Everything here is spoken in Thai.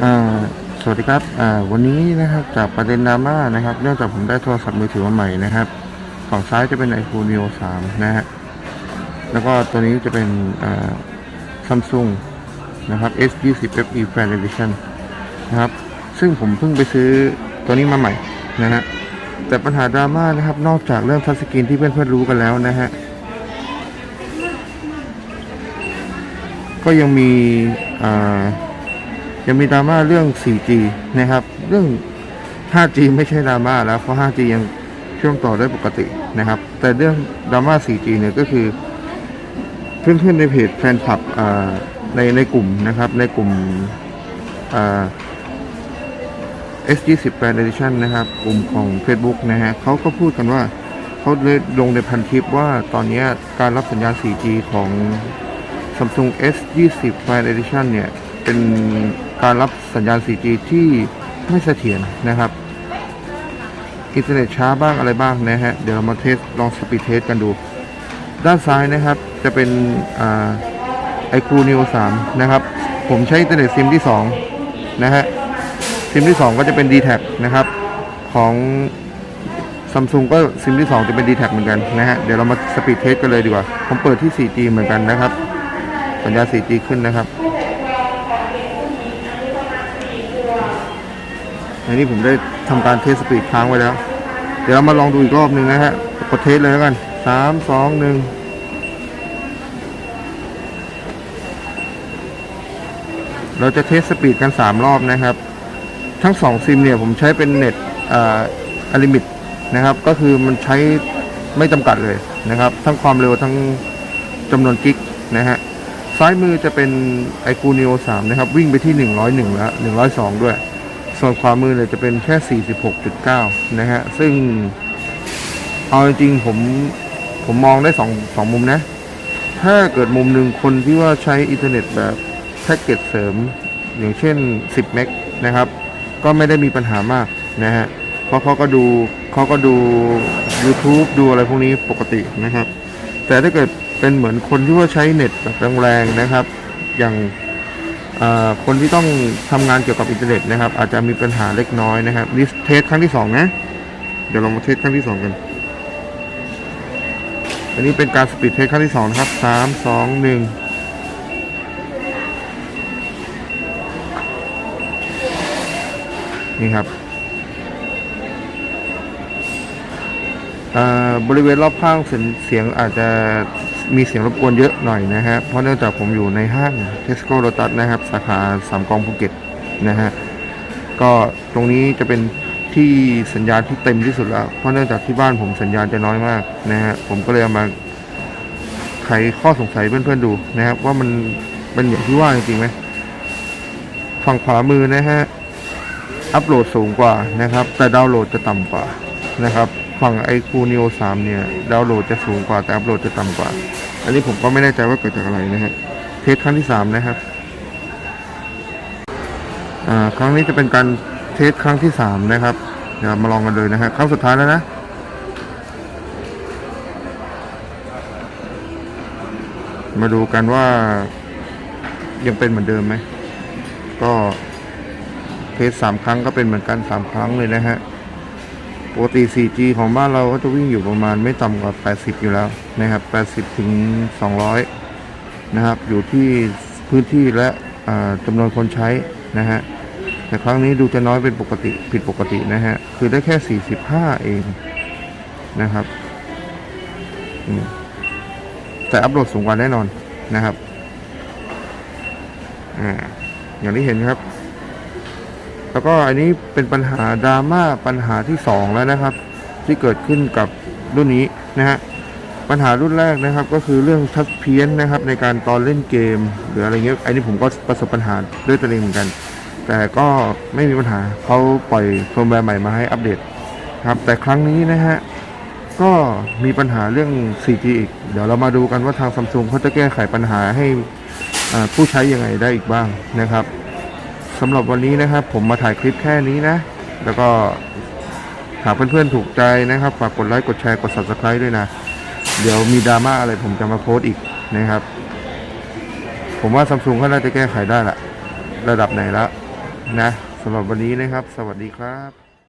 สวัสดีครับวันนี้นะครับจากประเด็นดราม่านะครับ เนื่องจากผมได้โทรศัพท์มือถือมาใหม่นะครับ ฝั่งซ้ายจะเป็น iPhone Neo 3 นะฮะ แล้วก็ตัวนี้จะเป็นอ่า Samsung นะครับ S20 FE Fan Edition นะครับ ซึ่งผมเพิ่งไปซื้อตัวนี้มาใหม่นะฮะ แต่ปัญหาดราม่านะครับ นอกจากเรื่องทัชสกรีนที่เพื่อนๆรู้กันแล้วนะฮะ ก็ยังมีอ่า ยังมีดราม่าเรื่อง 4G นะครับ เรื่อง 5G ไม่ใช่ดราม่าแล้วเพราะ 5G ยังเชื่อมต่อได้ปกตินะครับ แต่เรื่องดราม่า 4G เนี่ยก็คือ เพื่อนๆในเพจแฟนคลับในในกลุ่มนะครับ ในกลุ่ม S20 Fan Edition นะครับ กลุ่มของ Facebook นะฮะเขาก็พูดกันว่าเขาเลยลงในพันทิปว่าตอนนี้การรับสัญญาณ 4G ของ Samsung S20 Fan Edition เนี่ย เป็น การรับสัญญาณ 4G ที่ไม่เสถียรนะครับอินเทอร์เน็ตช้าบ้างอะไรบ้างนะฮะเดี๋ยวเรามาเทสลองสปีดเทสกันดู ด้านซ้ายนะครับจะเป็นไอคูนิว3นะครับ ผมใช้อินเทอร์เน็ตซิมที่ 2 นะฮะซิมที่ 2 ก็จะเป็น d t แทนะครับ ของซัมซุงก็ซิมที่ 2 จะเป็น d t แทเหมือนกันนะฮะเดี๋ยวเรามาสปีดเทสกันเลยดีกว่า ผมเปิดที่ 4G เหมือนกันนะครับ สัญญาณ 4G ขึ้นนะครับ ในนี้ผมได้ทำการเทสสปีดค้างไว้แล้ว เดี๋ยวเรามาลองดูอีกรอบหนึ่งนะฮะกดเทสเลยแล้วกันสามสองหนึ่งเราจะเทสสปีดกันสามรอบนะครับ ทั้งสองซิมเนี่ยผมใช้เป็นเน็ตอ่าอลิมิตนะครับ ก็คือมันใช้ไม่จำกัดเลยนะครับ ทั้งความเร็วทั้งจำนวนกิกนะฮะซ้ายมือจะเป็นไอคูนิโอ3นะครับ วิ่งไปที่ 101 แล้ว 102 ด้วย ส่วนขวามือเนี่ยจะเป็นแค่ 46.9 นะฮะ ซึ่งเอาจริงๆผมผมมองได้สองสองมุมนะ ถ้าเกิดมุมหนึ่งคนที่ว่าใช้อินเทอร์เน็ตแบบแพ็กเกจเสริม อย่างเช่น 10 เมกนะครับ ก็ไม่ได้มีปัญหามากนะฮะ เพราะเขาก็ดูเขาก็ดู YouTube ดูอะไรพวกนี้ปกตินะครับ แต่ถ้าเกิดเป็นเหมือนคนที่ว่าใช้เน็ตแบบแรงๆนะครับ อย่าง คนที่ต้องทำงานเกี่ยวกับอินเทอร์เน็ตนะครับ อาจจะมีปัญหาเล็กน้อยนะครับนี่เทสครั้งที่สองนะ เดี๋ยวเรามาเทสครั้งที่สองกัน อันนี้เป็นการสปีดเทสครั้งที่สองนะครับสามสองหนึ่งนี่ครับบริเวณรอบข้างเสียงอาจจะ มีเสียงรบกวนเยอะหน่อยนะฮะเพราะเนื่องจากผมอยู่ในห้างเทสโก้โ t ตัสนะครับ สาขาสามกองภูเก็ตนะฮะก็ตรงนี้จะเป็นที่สัญญาณที่เต็มที่สุดแล้ว เพราะเนื่องจากที่บ้านผมสัญญาณจะน้อยมากนะฮะผมก็เลยเอามาไขข้อสงสัยเพื่อนๆดูนะครับ ว่ามันเป็นอย่างที่ว่าจริงๆไหมฝั่งขวามือนะฮะอัปโหลดสูงกว่านะครับ แต่ดาวน์โหลดจะต่ำกว่านะครับ ฝั่งไอคูนิโอ3เนี่ย ดาวน์โหลดจะสูงกว่าแต่อัปโหลดจะต่ำกว่า อันนี้ผมก็ไม่แน่ใจว่าเกิดจากอะไรนะฮะ เทสครั้งที่ 3 นะครับ อ่า ครั้งนี้จะเป็นการเทสครั้งที่ 3 นะครับ เดี๋ยวมาลองกันเลยนะฮะ ครั้งสุดท้ายแล้วนะมาดูกันว่ายังเป็นเหมือนเดิมไหม ก็เทสสามครั้งก็เป็นเหมือนกันสามครั้งเลยนะฮะ ปกติ 4G ของบ้านเราก็จะวิ่งอยู่ประมาณไม่ต่ำกว่า 80 อยู่แล้วนะครับ 80 ถึง 200 นะครับ อยู่ที่พื้นที่และจำนวนคนใช้นะฮะ แต่ครั้งนี้ดูจะน้อยเป็นปกติผิดปกตินะฮะ คือได้แค่ 45 เองนะครับ แต่อัปโหลดสูงกว่าแน่นอนนะครับ อ่า อย่างที่เห็นครับ แล้วก็อันนี้เป็นปัญหาดราม่าปัญหาที่สองแล้วนะครับ ที่เกิดขึ้นกับรุ่นนี้นะฮะปัญหารุ่นแรกนะครับ ก็คือเรื่องทัชเพี้ยนนะครับ ในการตอนเล่นเกม หรืออะไรเงี้ยอันนี้ผมก็ประสบปัญหาด้วยตัวเองเหมือนกัน แต่ก็ไม่มีปัญหาเขาปล่อยเฟิร์มแวร์ใหม่มาให้อัปเดตครับ แต่ครั้งนี้นะฮะก็มีปัญหาเรื่อง 4G อีก เดี๋ยวเรามาดูกันว่าทางซัมซุงเขาจะแก้ไขปัญหาให้ผู้ใช้ยังไงได้อีกบ้างนะครับ สำหรับวันนี้นะครับ ผมมาถ่ายคลิปแค่นี้นะ แล้วก็หากเพื่อนๆถูกใจนะครับฝากกดไลค์กดแชร์กด subscribe ด้วยนะ เดี๋ยวมีดราม่าอะไรผมจะมาโพสต์อีกนะครับ ผมว่าซัมซุงก็น่าจะแก้ไขได้ละระดับไหนละนะสำหรับวันนี้นะครับ สวัสดีครับ